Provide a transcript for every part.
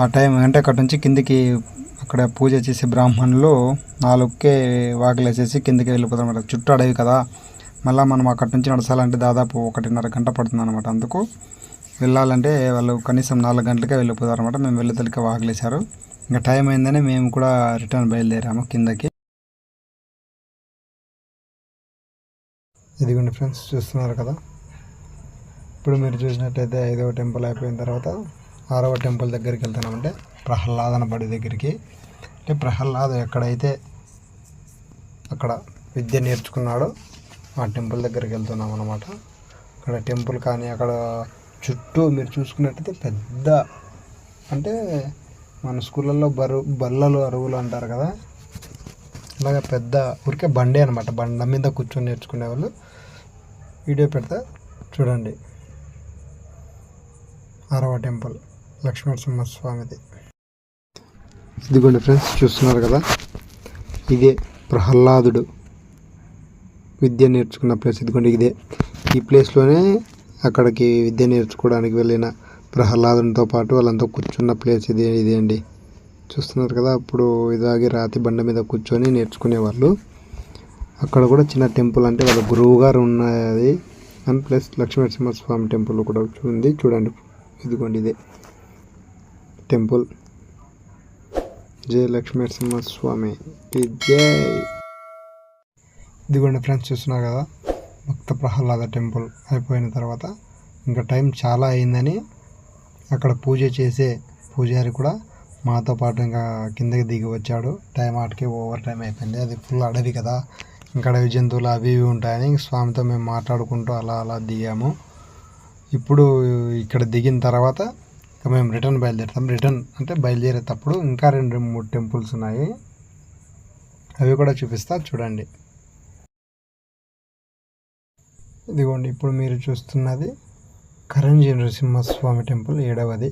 ఆ టైం అంటే అక్కడ నుంచి కిందికి అక్కడ పూజ చేసే బ్రాహ్మణులు నాలుగుకే వాకిలేసేసి కిందికి వెళ్ళిపోతారు అనమాట చుట్టూ అడవి కదా. మళ్ళీ మనం అక్కడి నుంచి నడచాలంటే దాదాపు ఒకటిన్నర గంట పడుతుంది అనమాట అందుకు వెళ్ళాలంటే వాళ్ళు కనీసం నాలుగు గంటలకే వెళ్ళిపోతారు అనమాట మేము వెళ్ళేతలకే వాకిలేశారు ఇంకా టైం అయిందని మేము కూడా రిటర్న్ బయలుదేరాము కిందకి. ఇదిగోండి ఫ్రెండ్స్ చూస్తున్నారు కదా. ఇప్పుడు మీరు చూసినట్టయితే ఐదవ టెంపుల్ అయిపోయిన తర్వాత ఆరవ టెంపుల్ దగ్గరికి వెళ్తున్నామంటే ప్రహ్లాదన బడి దగ్గరికి. అంటే ప్రహ్లాద ఎక్కడైతే అక్కడ విద్య నేర్చుకున్నాడో ఆ టెంపుల్ దగ్గరికి వెళ్తున్నాం అనమాట అక్కడ టెంపుల్ కానీ అక్కడ చుట్టూ మీరు చూసుకున్నట్టయితే పెద్ద అంటే మన స్కూళ్ళల్లో బరు బల్లలు అరువులు అంటారు కదా. అలాగే పెద్ద ఊరికే బండే అనమాట బండ మీద కూర్చొని నేర్చుకునే వాళ్ళు. వీడియో పెడతా చూడండి. ఆరవ టెంపుల్. లక్ష్మీనరసింహస్వామిది ఇదిగోండి ఫ్రెండ్స్ చూస్తున్నారు కదా? ఇదే ప్రహ్లాదుడు విద్య నేర్చుకున్న ప్లేస్. ఇదిగోండి ఇదే. ఈ ప్లేస్లోనే అక్కడికి విద్య నేర్చుకోవడానికి వెళ్ళిన ప్రహ్లాదునితో పాటు వాళ్ళంతా కూర్చున్న ప్లేస్ ఇదే ఇదే అండి. చూస్తున్నారు కదా అప్పుడు ఇలాగే రాతి బండ మీద కూర్చొని నేర్చుకునేవాళ్ళు. అక్కడ కూడా చిన్న టెంపుల్ అంటే వాళ్ళ గురువు గారు ఉన్నది. అండ్ ప్లస్ లక్ష్మీనరసింహస్వామి టెంపుల్ కూడా ఉంది. చూడండి ఇదిగోండి ఇదే. టెంపుల్. జయ లక్ష్మీనరసింహస్వామి కి జై. ఇదిగోండి ఫ్రెండ్స్ చూస్తున్నారు కదా? భక్త ప్రహ్లాద టెంపుల్ అయిపోయిన తర్వాత ఇంకా టైం చాలా అయిందని అక్కడ పూజ చేసే పూజారి కూడా మాతో పాటు ఇంకా కిందకి దిగి వచ్చాడు. టైం ఆటకి ఓవర్ టైం అయిపోయింది. అది ఫుల్ అడవి కదా. ఇంకా అడవి జంతువులు అవి ఇవి ఉంటాయని స్వామితో మేము మాట్లాడుకుంటూ అలా అలా దిగాము. ఇప్పుడు ఇక్కడ దిగిన తర్వాత ఇక మేము రిటర్న్ బయలుదేరుతాం. రిటర్న్ అంటే బయలుదేరేటప్పుడు ఇంకా రెండు మూడు టెంపుల్స్ ఉన్నాయి. అవి కూడా చూపిస్తా చూడండి. ఇదిగోండి ఇప్పుడు మీరు చూస్తున్నది కరంజీ నరసింహస్వామి టెంపుల్ ఏడవది.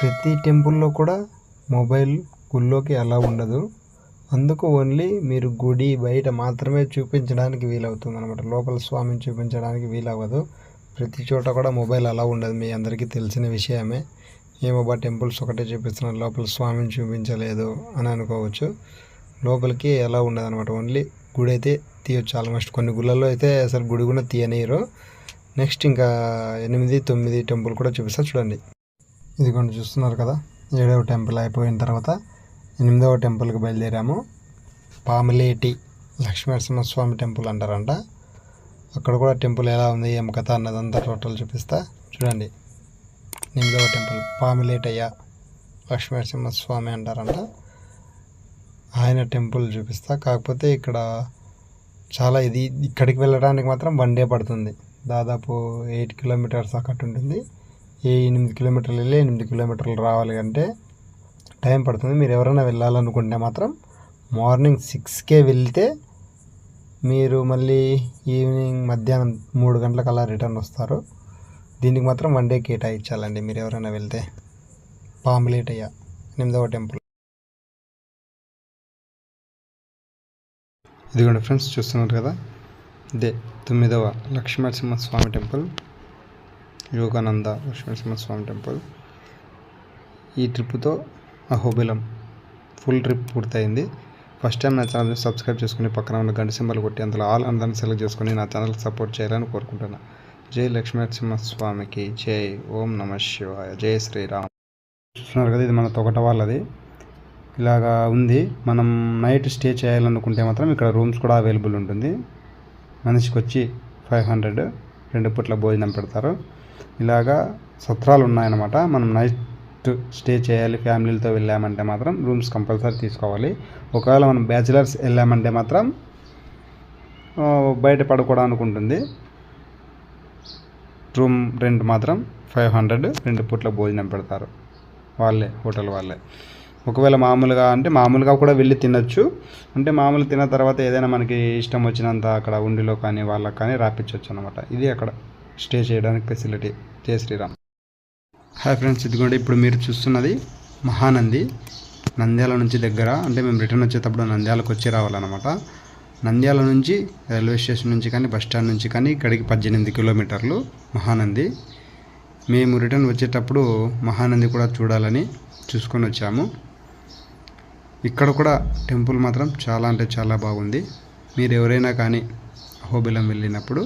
ప్రతి టెంపుల్లో కూడా మొబైల్ గుళ్ళోకి అలా ఉండదు. అందుకు ఓన్లీ మీరు గుడి బయట మాత్రమే చూపించడానికి వీలవుతుంది అనమాట లోపల స్వామిని చూపించడానికి వీలవ్వదు. ప్రతి చోట కూడా మొబైల్ అలా ఉండదు. మీ అందరికీ తెలిసిన విషయమే. ఏమో బా టెంపుల్స్ ఒకటే చూపిస్తున్నారు. లోపల స్వామిని చూపించలేదు అని అనుకోవచ్చు. లోపలికి ఎలా ఉండదు అనమాట ఓన్లీ గుడి అయితే తీయొచ్చు. ఆల్మోస్ట్ కొన్ని గుళ్ళల్లో అయితే అసలు గుడి కూడా తీయనీయరు. నెక్స్ట్ ఇంకా ఎనిమిది తొమ్మిది టెంపుల్ కూడా చూపిస్తా చూడండి. ఇదిగోండి చూస్తున్నారు కదా. ఏడవ టెంపుల్ అయిపోయిన తర్వాత ఎనిమిదవ టెంపుల్కి బయలుదేరాము. పాములేటి లక్ష్మీనరసింహస్వామి టెంపుల్ అంటారంట. అక్కడ కూడా టెంపుల్ ఎలా ఉంది ఏం కథ అన్నదంతా టోటల్ చూపిస్తా. చూడండి. ఎనిమిదవ టెంపుల్ పాములేటయ్య లక్ష్మీనరసింహస్వామి అంటారంట. ఆయన టెంపుల్ చూపిస్తా. కాకపోతే ఇక్కడ చాలా ఇది ఇక్కడికి వెళ్ళడానికి మాత్రం వన్ డే పడుతుంది. దాదాపు ఎయిట్ కిలోమీటర్స్ అక్కడ ఉంటుంది. ఏ ఎనిమిది కిలోమీటర్లు వెళ్ళి ఎనిమిది కిలోమీటర్లు రావాలి అంటే టైం పడుతుంది. మీరు ఎవరైనా వెళ్ళాలనుకుంటే మాత్రం మార్నింగ్ సిక్స్కే వెళ్తే మీరు మళ్ళీ ఈవినింగ్ మధ్యాహ్నం మూడు గంటలకు అలా రిటర్న్ వస్తారు. దీనికి మాత్రం వన్ డే కేటాయించాలండి మీరు ఎవరైనా వెళ్తే. పాములేటయ్య ఎనిమిదవ టెంపుల్. ఇదిగోండి ఫ్రెండ్స్ చూస్తున్నారు కదా? ఇదే తొమ్మిదవ లక్ష్మీనరసింహస్వామి టెంపుల్ యోగానంద లక్ష్మీనరసింహస్వామి టెంపుల్. ఈ ట్రిప్తో అహోబిలం ఫుల్ ట్రిప్ పూర్తయింది. ఫస్ట్ టైం నా ఛానల్ని సబ్స్క్రైబ్ చేసుకుని పక్కన ఉన్న గంట సింబల్ కొట్టి అందులో ఆల్ అందరిని సెలెక్ట్ చేసుకుని నా ఛానల్కి సపోర్ట్ చేయాలని కోరుకుంటున్నాను జై లక్ష్మీనరసింహస్వామికి జై ఓం నమ శివాయ జై శ్రీరామ్. చూస్తున్నారు కదా ఇది మన తొగట వాళ్ళది. ఇలాగా ఉంది. మనం నైట్ స్టే చేయాలనుకుంటే మాత్రం ఇక్కడ రూమ్స్ కూడా అవైలబుల్ ఉంటుంది. మనిషికి వచ్చి ఫైవ్ హండ్రెడ్ రెండు పూట్ల భోజనం పెడతారు. ఇలాగా సత్రాలు ఉన్నాయన్నమాట. మనం నైట్ స్టే చేయాలి ఫ్యామిలీలతో వెళ్ళామంటే మాత్రం రూమ్స్ కంపల్సరీ తీసుకోవాలి. ఒకవేళ మనం బ్యాచిలర్స్ వెళ్ళామంటే మాత్రం బయట పడుకోవడానికి ఉంటుంది. రూమ్ రెంట్ మాత్రం ఫైవ్ హండ్రెడ్ రెండు పూట్ల భోజనం పెడతారు. వాళ్ళే హోటల్ వాళ్ళే. ఒకవేళ మామూలుగా అంటే మామూలుగా కూడా వెళ్ళి తినొచ్చు. అంటే మామూలు తిన్న తర్వాత ఏదైనా మనకి ఇష్టం వచ్చినంత అక్కడ ఉండిలో కానీ వాళ్ళకి కానీ రాపించవచ్చు అనమాట ఇది అక్కడ స్టే చేయడానికి ఫెసిలిటీ. జయ శ్రీరామ్. హాయ్ ఫ్రెండ్స్ ఇదిగోండి ఇప్పుడు మీరు చూస్తున్నది మహానంది. నంద్యాల నుంచి దగ్గర అంటే మేము రిటర్న్ వచ్చేటప్పుడు నంద్యాలకు వచ్చి రావాలన్నమాట. నంద్యాల నుంచి రైల్వే స్టేషన్ నుంచి కానీ బస్ స్టాండ్ నుంచి కానీ ఇక్కడికి పద్దెనిమిది కిలోమీటర్లు మహానంది. మేము రిటర్న్ వచ్చేటప్పుడు మహానంది కూడా చూడాలని చూసుకొని వచ్చాము. ఇక్కడ కూడా టెంపుల్ మాత్రం చాలా అంటే చాలా బాగుంది. మీరు ఎవరైనా కానీ అహోబిలం వెళ్ళినప్పుడు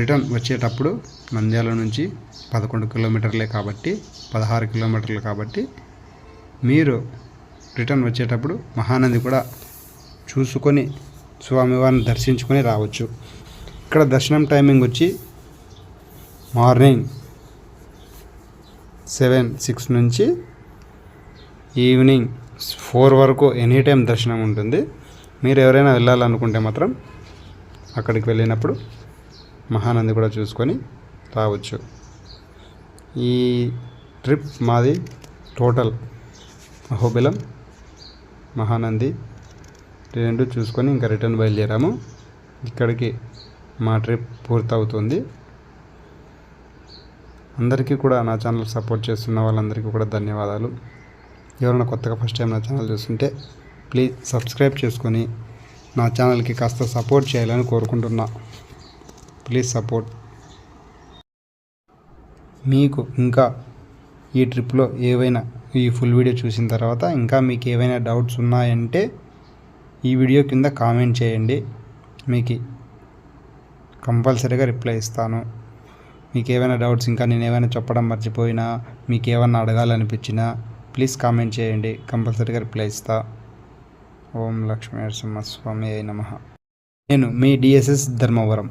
రిటర్న్ వచ్చేటప్పుడు నంద్యాల నుంచి పదకొండు కిలోమీటర్లే కాబట్టి పదహారు కిలోమీటర్లు కాబట్టి మీరు రిటర్న్ వచ్చేటప్పుడు మహానంది కూడా చూసుకొని స్వామివారిని దర్శించుకొని రావచ్చు. ఇక్కడ దర్శనం టైమింగ్ వచ్చి మార్నింగ్ సెవెన్ సిక్స్ నుంచి ఈవినింగ్ ఫోర్ వరకు ఎనీ టైం దర్శనం ఉంటుంది. మీరు ఎవరైనా వెళ్ళాలనుకుంటే మాత్రం అక్కడికి వెళ్ళినప్పుడు మహానంది కూడా చూసుకొని రావచ్చు. ఈ ట్రిప్ మాది టోటల్ అహోబిలం మహానంది రెండు చూసుకొని ఇంకా రిటర్న్ బయలుదేరాము. ఇక్కడికి మా ట్రిప్ పూర్తవుతుంది. అందరికీ కూడా నా ఛానల్ సపోర్ట్ చేస్తున్న వాళ్ళందరికీ కూడా ధన్యవాదాలు. ఎవరైనా కొత్తగా ఫస్ట్ టైం నా ఛానల్ చూస్తుంటే ప్లీజ్ సబ్స్క్రైబ్ చేసుకొని నా ఛానల్కి కాస్త సపోర్ట్ చేయాలని కోరుకుంటున్నా. Please support. మీకు ఇంకా ఈ ట్రిప్లో ఏవైనా ఈ ఫుల్ వీడియో చూసిన తర్వాత ఇంకా మీకు ఏవైనా డౌట్స్ ఉన్నాయంటే ఈ వీడియో కింద కామెంట్ చేయండి. మీకు కంపల్సరీగా రిప్లై ఇస్తాను. మీకు ఏమైనా డౌట్స్ ఇంకా నేను ఏమైనా చెప్పడం మర్చిపోయినా మీకు ఏమైనా అడగాలనిపించినా ప్లీజ్ కామెంట్ చేయండి. కంపల్సరీగా రిప్లై ఇస్తా. ఓం లక్ష్మీ నరసింహస్వామి అయి నమ. నేను మీ డిఎస్ఎస్ ధర్మవరం.